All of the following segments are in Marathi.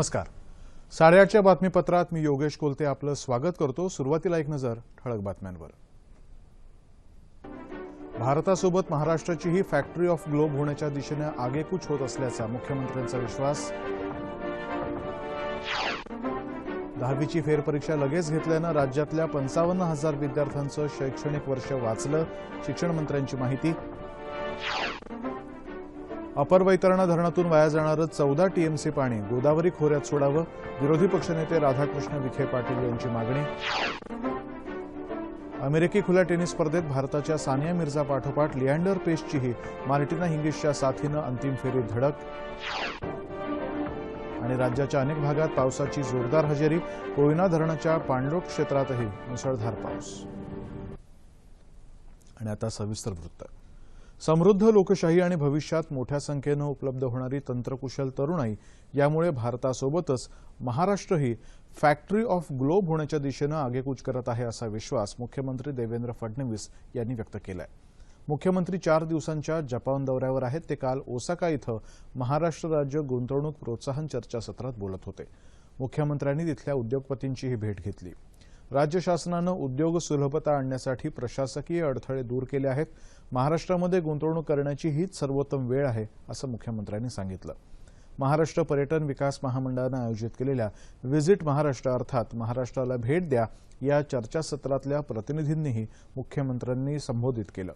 नमस्कार. साडेआठच्या बातमीपत्रात मी योगेश कोलते आपलं स्वागत करतो. सुरुवातीला एक नजर ठळक बातम्यांवर. भारतासोबत महाराष्ट्राचीही फॅक्टरी ऑफ ग्लोब होण्याच्या दिशेने आगेकूच होत असल्याचा मुख्यमंत्र्यांचा विश्वास. दहावीची फेरपरीक्षा लगेच घेतल्यानं राज्यातल्या पंचावन्न हजार विद्यार्थ्यांचं शैक्षणिक वर्ष वाचलं शिक्षण मंत्र्यांची माहिती. अपर वैतरणा धरणातून वाया जाणारं चौदा टीएमसी पाणी गोदावरी खोऱ्यात सोडावं विरोधी पक्षनेते राधाकृष्ण विखे पाटील यांची मागणी. अमेरिकी खुल्या टेनिस स्पर्धेत भारताच्या सानिया मिर्झा पाठोपाठ लिअँडर पेसचीही मार्टिना हिंगिसच्या साथीनं अंतिम फेरीत धडक. आणि राज्याच्या अनेक भागात पावसाची जोरदार हजेरी कोयना धरणाच्या पाणलोट क्षेत्रातही मुसळधार पाऊस. आणि आता सविस्तर वृत्त. समृद्ध लोकशाही आणि भविष्यात मोठ्या संख्येनं उपलब्ध होणारी तंत्रकुशल तरुणाई यामुळे भारतासोबतच महाराष्ट्रही फॅक्टरी ऑफ ग्लोब होण्याच्या दिशेनं आगेकूच करत आहे असा विश्वास मुख्यमंत्री देवेंद्र फडणवीस यांनी व्यक्त केला आहे मुख्यमंत्री चार दिवसांच्या जपान दौऱ्यावर आहेत. ते काल ओसाका इथं महाराष्ट्र राज्य गुंतवणूक प्रोत्साहन चर्चासत्रात बोलत होते. मुख्यमंत्र्यांनी तिथल्या उद्योगपतींचीही भेट घेतली. राज्य शासनानं उद्योग सुलभता आणण्यासाठी प्रशासकीय अडथळे दूर केले आहेत. महाराष्ट्रामध्ये गुंतवणूक करण्याची हीच सर्वोत्तम वेळ आहे असं मुख्यमंत्र्यांनी सांगितलं. महाराष्ट्र पर्यटन विकास महामंडळानं आयोजित केलेल्या व्हिजिट महाराष्ट्र अर्थात महाराष्ट्राला भेट द्या या चर्चासत्रातल्या प्रतिनिधींनीही मुख्यमंत्र्यांनी संबोधित केलं.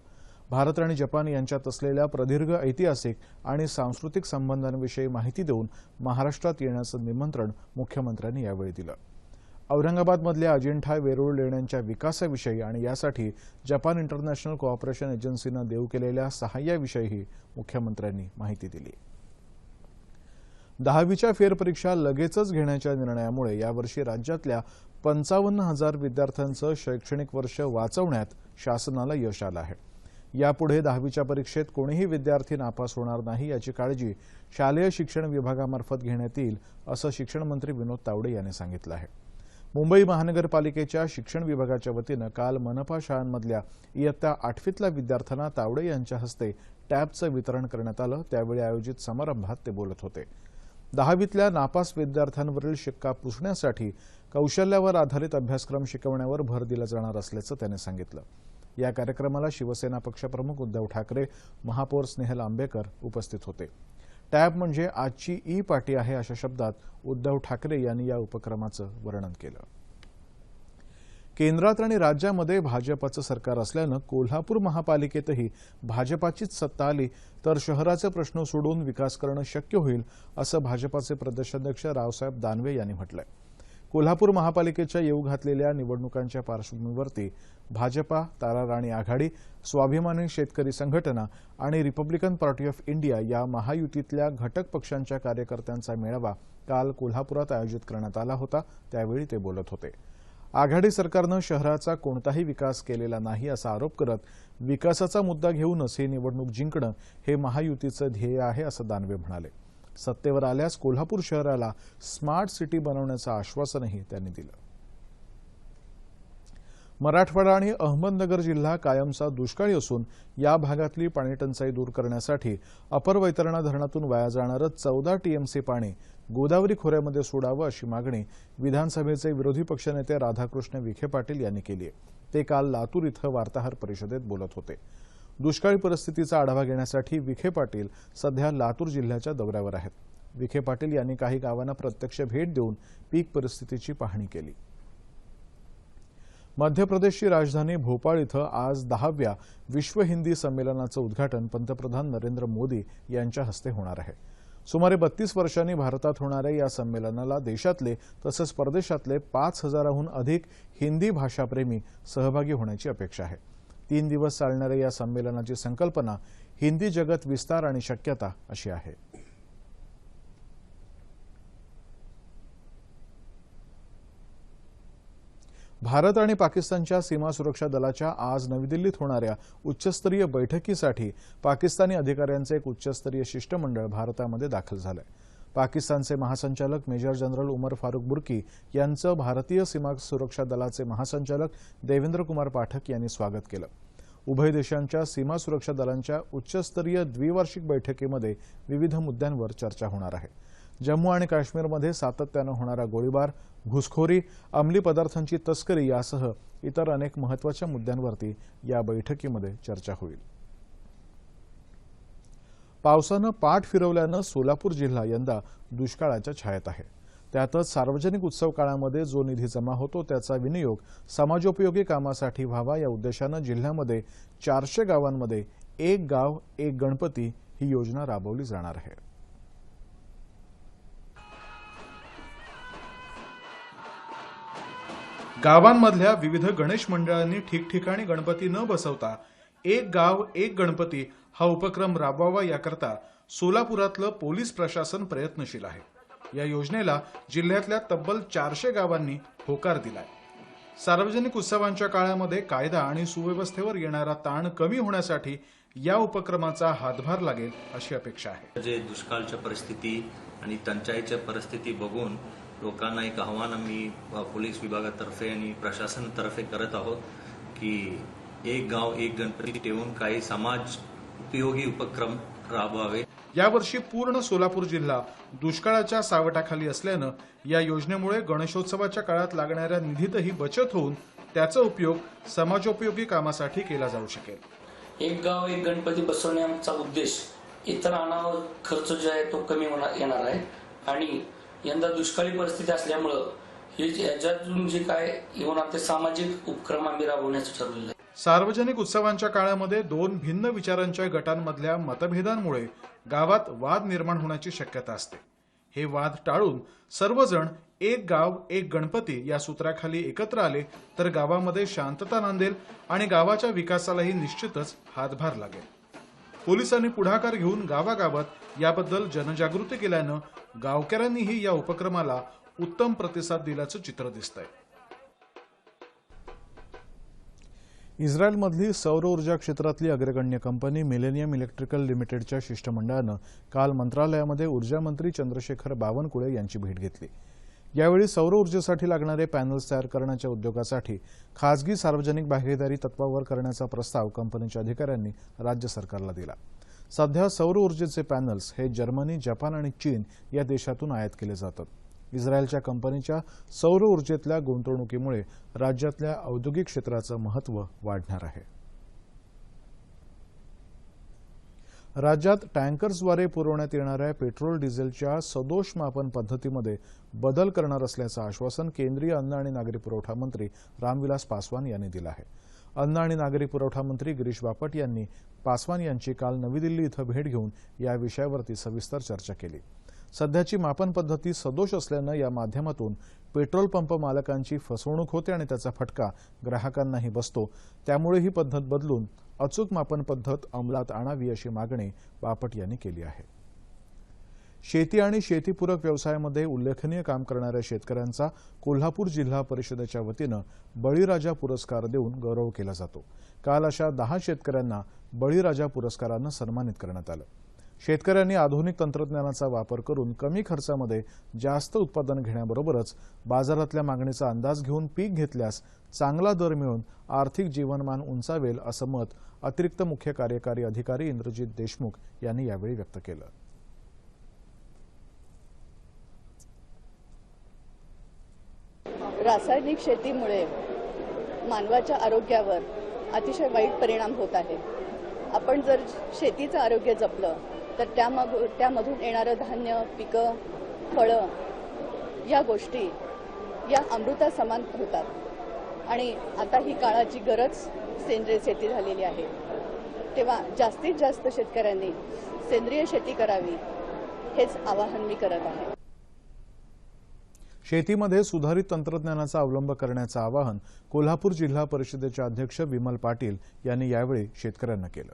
भारत आणि जपान यांच्यात असलेल्या प्रदीर्घ ऐतिहासिक आणि सांस्कृतिक संबंधांविषयी माहिती देऊन महाराष्ट्रात येण्याचं निमंत्रण मुख्यमंत्र्यांनी यावेळी दिलं. औरंगाबादमधल्या अजिंठा वेरूळ लेण्यांच्या विकासाविषयी आणि यासाठी जपान इंटरनॅशनल कोऑपरेशन एजन्सीनं देऊ केलेल्या सहाय्याविषयीही मुख्यमंत्र्यांनी माहिती दिली. दहावीच्या फेरपरीक्षा लगेचच घेण्याच्या निर्णयामुळे यावर्षी राज्यातल्या पंचावन्न हजार विद्यार्थ्यांचं शैक्षणिक वर्ष वाचवण्यात शासनाला यश आलं आहे. यापुढे दहावीच्या परीक्षेत कोणीही विद्यार्थी नापास होणार नाही याची काळजी शालेय शिक्षण विभागामार्फत घेण्यात येईल असं शिक्षण मंत्री विनोद तावडे यांनी सांगितलं आहे. मुंबई महानगरपालिकेच्या शिक्षण विभागाच्या वतीनं काल मनपा शाळांमधल्या इयत्ता आठवीतल्या विद्यार्थ्यांना तावडे यांच्या हस्ते टॅबचं वितरण करण्यात आलं. त्यावेळी आयोजित समारंभात ते बोलत होते. दहावीतल्या नापास विद्यार्थ्यांवरील शिक्का पुसण्यासाठी कौशल्यावर आधारित अभ्यासक्रम शिकवण्यावर भर दिला जाणार असल्याचं त्यांनी सांगितलं. या कार्यक्रमाला शिवसेना पक्षप्रमुख उद्धव ठाकरे महापौर स्नेहल आंबेकर उपस्थित होते. टॅब म्हणजे आजची ई पाटी आहे अशा शब्दात उद्धव ठाकरे यांनी या उपक्रमाचं वर्णन केलं. केंद्रात आणि राज्यामध्ये भाजपाचं सरकार असल्यानं कोल्हापूर महापालिकेतही भाजपाचीच सत्ता आली तर शहराचे प्रश्न सोडून विकास करणं शक्य होईल असं भाजपाचे प्रदेशाध्यक्ष रावसाहेब दानवे यांनी म्हटलंय. कोल्हापूर महापालिकेच्या येऊ घातलेल्या निवडणुकांच्या पार्श्वभूमीवरती भाजपा ताराराणी आघाडी स्वाभिमानी शेतकरी संघटना आणि रिपब्लिकन पार्टी ऑफ इंडिया या महायुतीतल्या घटक पक्षांच्या कार्यकर्त्यांचा मेळावा काल कोल्हापुरात आयोजित करण्यात आला होता. त्यावेळी ते बोलत होते. आघाडी सरकारनं शहराचा कोणताही विकास केलेला नाही असा आरोप करत विकासाचा मुद्दा घेऊनच ही निवडणूक जिंकणं हे महायुतीचं ध्येय आहे असं दानवे म्हणाले. सत्तेवर आल्यास कोल्हापूर शहराला स्मार्ट सिटी बनवण्याचं आश्वासनही त्यांनी दिलं. मराठवाडा आणि अहमदनगर जिल्हा कायमचा दुष्काळी असून या भागातली पाणीटंचाई दूर करण्यासाठी अपर वैतरणा धरणातून वाया जाणारं चौदा टीएमसी पाणी गोदावरी खोऱ्यामध्ये सोडावं अशी मागणी विधानसभेचे विरोधी पक्षनेते राधाकृष्ण विखे पाटील यांनी केली आहे. ते काल लातूर इथं वार्ताहर परिषदेत बोलत होते. दुष्काळी परिस्थितीचा आढावा घेण्यासाठी विखे पाटील सध्या लातूर जिल्ह्याच्या दौऱ्यावर आहेत. विखे पाटील यांनी काही गावांना प्रत्यक्ष भेट देऊन पीक परिस्थितीची पाहणी केली. मध्य प्रदेशची राजधानी भोपाळ इथं आज दहाव्या विश्व हिंदी संमेलनाचं उद्घाटन पंतप्रधान नरेंद्र मोदी यांच्या हस्ते होणार आहे. सुमारे बत्तीस वर्षांनी भारतात होणाऱ्या या संमेलनाला देशातले तसंच परदेशातले पाच हजाराहून अधिक हिंदी भाषाप्रेमी सहभागी होण्याची अपेक्षा आहे. तीन दिवस चालणाऱ्या या संमेलनाची संकल्पना हिंदी जगत विस्तार आणि शक्यता अशी आहे. भारत आणि पाकिस्तानच्या सीमा सुरक्षा दलाच्या आज नवी दिल्लीत होणाऱ्या उच्चस्तरीय बैठकीसाठी पाकिस्तानी अधिकाऱ्यांचे एक उच्चस्तरीय शिष्टमंडळ भारतामध्ये दाखल झालंय. पाकिस्तानचे महासंचालक मेजर जनरल उमर फारुक बुर्की यांचं भारतीय सीमा सुरक्षा दलाचे महासंचालक देवेंद्र कुमार पाठक यांनी स्वागत केलं. उभय देशांच्या सीमा सुरक्षा दलांच्या उच्चस्तरीय द्विवार्षिक बैठकीमध्ये विविध मुद्द्यांवर चर्चा होणार आहे. जम्मू आणि काश्मीरमध्ये सातत्यानं होणारा गोळीबार घुसखोरी अंमली पदार्थांची तस्करी यासह इतर अनेक महत्त्वाच्या मुद्द्यांवरती या बैठकीमध्ये चर्चा होईल. पावसानं पाठ फिरवल्यानं सोलापूर जिल्हा यंदा दुष्काळाच्या छायेत आहे. त्यातच सार्वजनिक उत्सव काळामध्ये जो निधी जमा होतो त्याचा विनियोग समाजोपयोगी कामासाठी व्हावा या उद्देशानं जिल्ह्यामध्ये चारशे गावांमध्ये एक गाव एक गणपती ही योजना राबवली जाणार आहे. गावांमधल्या विविध गणेश मंडळांनी ठिकठिकाणी गणपती न बसवता एक गाव एक गणपती हा उपक्रम राबवावा याकरता सोलापुरातलं पोलीस प्रशासन प्रयत्नशील आहे. या योजनेला जिल्ह्यातल्या तब्बल चारशे गावांनी होकार दिलाय. सार्वजनिक उत्सवांच्या काळामध्ये कायदा आणि सुव्यवस्थेवर येणारा ताण कमी होण्यासाठी या उपक्रमाचा हातभार लागेल अशी अपेक्षा आहे. जे दुष्काळच्या परिस्थिती आणि टंचाईच्या परिस्थिती बघून लोकांना एक आव्हान आम्ही पोलीस विभागातर्फे आणि प्रशासनातर्फे करत आहोत की एक गाव एक गणपती ठेवून काही समाज उपयोगी उपक्रम राबवावे. यावर्षी पूर्ण सोलापूर जिल्हा दुष्काळाच्या सावटाखाली असल्यानं या योजनेमुळे गणेशोत्सवाच्या काळात लागणाऱ्या निधीतही बचत होऊन त्याचा उपयोग समाजोपयोगी कामासाठी केला जाऊ शकेल. एक गाव एक गणपती बसवण्याचा उद्देश. इतर अनावर खर्च जो आहे तो कमी होणार येणार आहे. आणि यंदा दुष्काळी परिस्थिती असल्यामुळं हे जे- याच्यातून जे काय येऊन ते सामाजिक उपक्रम आम्ही राबवण्याचं ठरवलेलं आहे. सार्वजनिक उत्सवांच्या काळामध्ये दोन भिन्न विचारांच्या गटांमधल्या मतभेदांमुळे गावात वाद निर्माण होण्याची शक्यता असते. हे वाद टाळून सर्वजण एक गाव एक गणपती या सूत्राखाली एकत्र आले तर गावामध्ये शांतता नांदेल आणि गावाच्या विकासालाही निश्चितच हातभार लागेल. पोलिसांनी पुढाकार घेऊन गावागावात याबद्दल जनजागृती केल्यानं गावकऱ्यांनीही या उपक्रमाला उत्तम प्रतिसाद दिल्याचं चित्र दिसतंय. इस्रायलमधली सौर ऊर्जा क्षेत्रातली अग्रगण्य कंपनी मिलेनियम इलेक्ट्रिकल लिमिटेडच्या शिष्टमंडळानं काल मंत्रालयामध्ये ऊर्जा मंत्री चंद्रशेखर बावनकुळे यांची भेट घेतली. यावेळी सौर ऊर्जेसाठी लागणारे पॅनल्स तयार करण्याच्या उद्योगासाठी खासगी सार्वजनिक भागीदारी तत्वावर करण्याचा प्रस्ताव कंपनीच्या अधिकाऱ्यांनी राज्य सरकारला दिला. सध्या सौर ऊर्जेचे पॅनल्स हे जर्मनी जपान आणि चीन या देशातून आयात केले जातात. इस्रायलच्या कंपनीच्या सौर ऊर्जेतल्या गुंतवणुकीमुळे राज्यातल्या औद्योगिक क्षेत्राचं महत्त्व वाढणार आहे. राज्यात टँकर्सद्वारे पुरवण्यात येणाऱ्या पेट्रोल डिझेलच्या सदोष मापन पद्धतीमध्ये बदल करणार असल्याचं आश्वासन केंद्रीय अन्न आणि नागरी पुरवठा मंत्री रामविलास पासवान यांनी दिलं आहे. अन्न आणि नागरी पुरवठा मंत्री गिरीश बापट यांनी पासवान यांची काल नवी दिल्ली इथं भेट घेऊन या विषयावरती सविस्तर चर्चा केली. सध्याची मापन पद्धती सदोष असल्यानं या माध्यमातून पेट्रोल पंप मालकांची फसवणूक होते आणि त्याचा फटका ग्राहकांनाही बसतो. त्यामुळे ही पद्धत बदलून अचूक मापन पद्धत अंमलात आणावी अशी मागणी बापट यांनी केली आहे. शेती आणि शेतीपूरक व्यवसायामध्ये उल्लेखनीय काम करणाऱ्या शेतकऱ्यांचा कोल्हापूर जिल्हा परिषदेच्या वतीनं बळीराजा पुरस्कार देऊन गौरव केला जातो. काल अशा दहा शेतकऱ्यांना बळीराजा पुरस्कारानं सन्मानित करण्यात आलं. शेतकऱ्यांनी आधुनिक तंत्रज्ञानाचा वापर करून कमी खर्चामध्ये जास्त उत्पादन घेण्याबरोबरच बाजारातल्या मागणीचा अंदाज घेऊन पीक घेतल्यास चांगला दर मिळून आर्थिक जीवनमान उंचावेल असं मत अतिरिक्त मुख्य कार्यकारी अधिकारी इंद्रजित देशमुख यांनी यावेळी व्यक्त केलं. रासायनिक शेतीमुळे मानवाच्या आरोग्यावर अतिशय वाईट परिणाम होत आहे. आपण जर शेतीचं आरोग्य जपलं तर त्यामाग त्यामधून येणारं धान्य पिकं फळं या गोष्टी या अमृता समान होतात. आणि आता ही काळाची गरज सेंद्रिय शेती झालेली आहे. तेव्हा जास्तीत जास्त शेतकऱ्यांनी सेंद्रिय शेती करावी हेच आवाहन मी करत आहे. शेतीमध्ये सुधारित तंत्रज्ञानाचा अवलंब करण्याचं आवाहन कोल्हापूर जिल्हा परिषदेचे अध्यक्ष विमल पाटील यांनी यावेळी शेतकऱ्यांना केलं.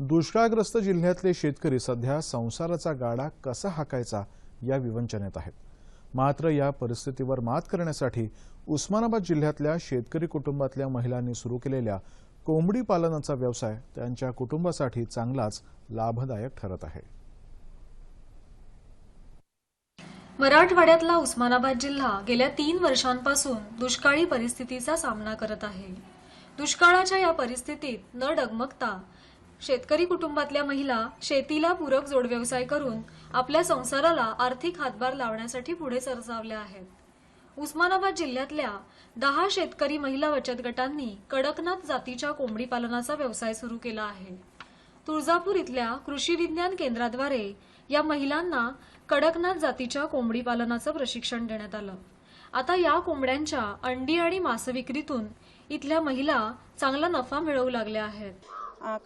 दुष्काळग्रस्त जिल्ह्यातले शेतकरी सध्या संसाराचा गाडा कसा हाकायचा या विवंचनेत आहेत. मात्र या परिस्थितीवर मात करण्यासाठी उस्मानाबाद जिल्ह्यातल्या शेतकरी कुटुंबातल्या महिलांनी सुरू केलेल्या कोंबडी पालनाचा व्यवसाय त्यांच्या कुटुंबासाठी चांगलाच लाभदायक ठरत आहे. मराठवाड्यातला उस्मानाबाद जिल्हा गेल्या तीन वर्षांपासून दुष्काळी परिस्थितीचा सामना करत आहे. दुष्काळाच्या या परिस्थितीत न डगमगता शेतकरी कुटुंबातल्या महिला शेतीला पूरक जोडव्यवसाय करून आपल्या संसाराला आर्थिक हातभार लावण्यासाठी पुढे सरसावल्या आहेत. उस्मानाबाद जिल्ह्यातल्या दहा शेतकरी महिला बचत गटांनी कडकनाथ जातीच्या कोंबडी पालनाचा व्यवसाय सुरू केला आहे. तुळजापूर इथल्या कृषी विज्ञान केंद्राद्वारे या महिलांना कडकनाथ जातीच्या कोंबडी पालनाचं प्रशिक्षण देण्यात आलं. आता या कोंबड्यांच्या अंडी आणि मांस विक्रीतून इथल्या महिला चांगला नफा मिळवू लागल्या आहेत.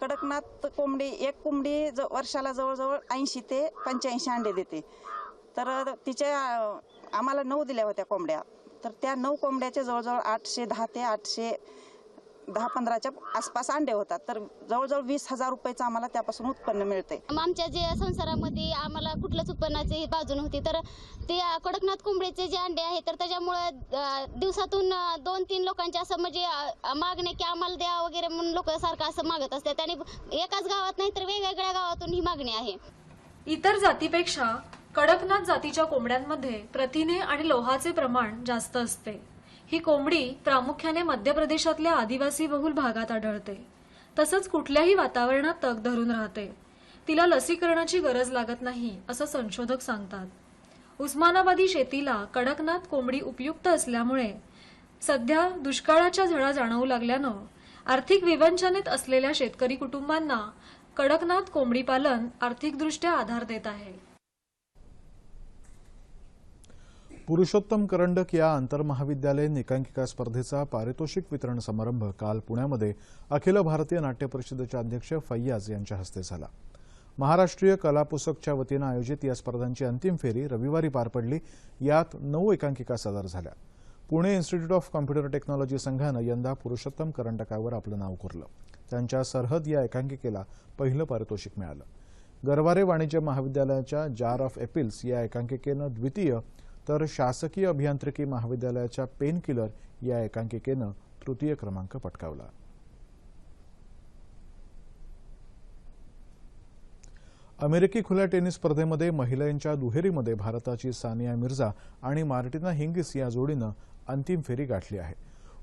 कडकनाथ कोंबडी एक कोंबडी ज वर्षाला जवळजवळ ऐंशी ते पंच्याऐंशी अंडे देते. तर तिच्या आम्हाला नऊ दिल्या होत्या कोंबड्या. तर त्या नऊ कोंबड्याचे जवळजवळ आठशे दहा ते आठशे दहा पंधराच्या आसपास अंडे होतात. तर जवळजवळ वीस हजार रुपयाचं आम्हाला त्यापासून उत्पन्न मिळते आमच्या जे संसारामध्ये आम्हाला कुठलंच उत्पन्नाची बाजून होती. तर ते कडकनाथ कोंबडीचे जे अंडे आहेत तर त्याच्यामुळे दिवसातून दोन तीन लोकांचे असं म्हणजे मागणी मागणे की आम्हाला द्या वगैरे म्हणून लोक सारखं असं मागत असतात. आणि एकाच गावात नाही तर वेगवेगळ्या गावातून ही मागणी आहे. इतर जातीपेक्षा कडकनाथ जातीच्या कोंबड्यांमध्ये प्रथिने आणि लोहाचे प्रमाण जास्त असते. ही कोंबडी प्रामुख्याने मध्य प्रदेशातल्या आदिवासी बहुल भागात आढळते. तसंच कुठल्याही वातावरणात तग धरून राहते. तिला लसीकरणाची गरज लागत नाही असं संशोधक सांगतात. उस्मानाबादी शेतीला कडकनाथ कोंबडी उपयुक्त असल्यामुळे सध्या दुष्काळाच्या झळा जाणवू लागल्यानं आर्थिक विवंचनेत असलेल्या शेतकरी कुटुंबांना कडकनाथ कोंबडी पालन आर्थिकदृष्ट्या आधार देत आहे. पुरुषोत्तम करंडक या आंतरमहाविद्यालयीन एकांकिका स्पर्धेचा पारितोषिक वितरण समारंभ काल पुण्यामध्ये अखिल भारतीय नाट्य परिषदेच्या अध्यक्ष फैयाज यांच्या हस्ते झाला. महाराष्ट्रीय कलापुसकच्या वतीनं आयोजित या स्पर्धांची अंतिम फेरी रविवारी पार पडली. यात नऊ एकांकिका सादर झाल्या. Pune institute of computer technology संघानं यंदा पुरुषोत्तम करंडकावर आपलं नाव कोरलं. त्यांच्या सरहद या एकांकिकेला पहिलं पारितोषिक मिळालं. गरवारे वाणिज्य महाविद्यालयाच्या जार ऑफ एपिल्स या एकांकिकेनं द्वितीय तर शासकीय अभियांत्रिकी महाविद्यालयाच्या पेनकिलर या एकांकिकेनं तृतीय क्रमांक पटकावला. अमेरिकी खुल्या टेनिस स्पर्धेमध्ये महिलांच्या दुहेरीमध्ये भारताची सानिया मिर्झा आणि मार्टिना हिंगिस या जोडीनं अंतिम फेरी गाठली आहे.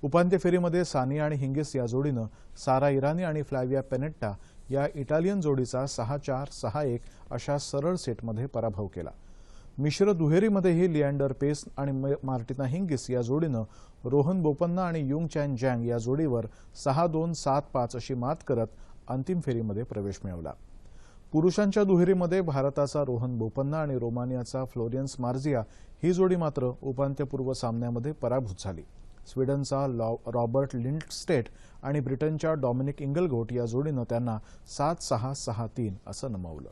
उपांत्य फेरीमध्ये सानिया आणि हिंगिस या जोडीनं सारा इराणी आणि फ्लॅविया पेनेट्टा या इटालियन जोडीचा सहा चार सहा एक अशा सरळ सेटमध्ये पराभव केला. मिश्र दुहेरीमध्येही लिअँडर पेस आणि म- मार्टिना हिंगिस या जोडीनं रोहन बोपन्ना आणि युंग चॅन जँग या जोडीवर सहा दोन सात पाच अशी मात करत अंतिम फेरीमध्ये प्रवेश मिळवला. पुरुषांच्या दुहेरीमध्ये भारताचा रोहन बोपन्ना आणि रोमानियाचा फ्लोरियन्स मार्झिया ही जोडी मात्र उपांत्यपूर्व सामन्यामध्ये पराभूत झाली. स्वीडनचा लॉ- रॉबर्ट लिंडस्टेट आणि ब्रिटनच्या डॉमिनिक इंगलगोट या जोडीनं त्यांना सात सहा सहा तीन असं नमवलं.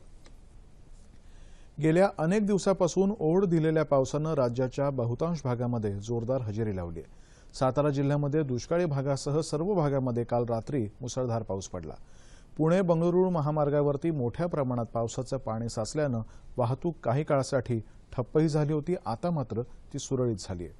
गेल्या अनेक दिवसापासून ओढ दिलेल्या पावसानं राज्याच्या बहुतांश भागामध्ये जोरदार हजेरी लावली आहे. सातारा जिल्ह्यामध्ये दुष्काळी भागासह सर्व भागामध्ये काल रात्री मुसळधार पाऊस पडला. पुणे बंगळुरू महामार्गावरती मोठ्या प्रमाणात पावसाचं पाणी साचल्यानं वाहतूक काही काळासाठी ठप्पही झाली होती. आता मात्र ती सुरळीत झाली आहे.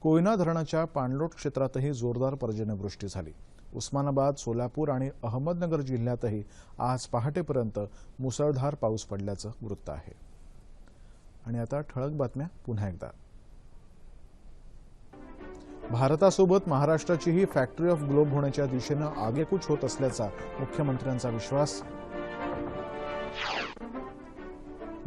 कोयना धरणाच्या पाणलोट क्षेत्रातही जोरदार पर्जन्यवृष्टी झाली. उस्मानाबाद सोलापूर आणि अहमदनगर जिल्ह्यातही आज पहाटेपर्यंत मुसळधार पाऊस पडल्याचं वृत्त आहे. आणि आता ठळक बातम्या पुन्हा एकदा. भारतासोबत महाराष्ट्राचीही फॅक्टरी ऑफ ग्लोब होण्याच्या दिशेनं आगेकूच होत असल्याचा मुख्यमंत्र्यांचा विश्वास.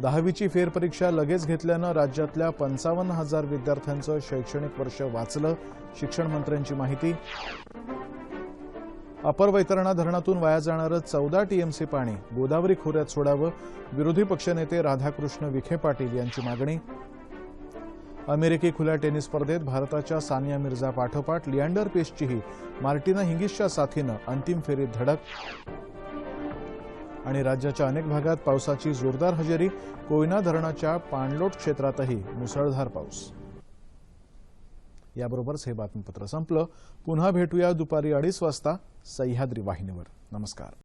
दहावीची फेरपरीक्षा लगेच घेतल्यानं राज्यातल्या पंचावन्न हजार विद्यार्थ्यांचं शैक्षणिक वर्ष वाचलं शिक्षण मंत्र्यांची माहिती. अपर वैतरणा धरणातून वाया जाणारं चौदा टीएमसी पाणी गोदावरी खोऱ्यात सोडावं विरोधी पक्षनेते राधाकृष्ण विखे पाटील यांची मागणी. अमेरिकी खुल्या टेनिस स्पर्धेत भारताच्या सानिया मिर्झा पाठोपाठ लिअँडर पेसचीही मार्टिना हिंगिसच्या साथीनं अंतिम फेरीत धडक आणि राज्याच्या अनेक भागात पावसाची जोरदार हजेरी कोयना धरणाच्या पाणलोट क्षेत्रातही मुसळधार पाऊस. याबरोबरच हे बातमीपत्र संपलं. पुन्हा भेटूया दुपारी अडीच वाजता सह्याद्री वाहिनीवर. नमस्कार.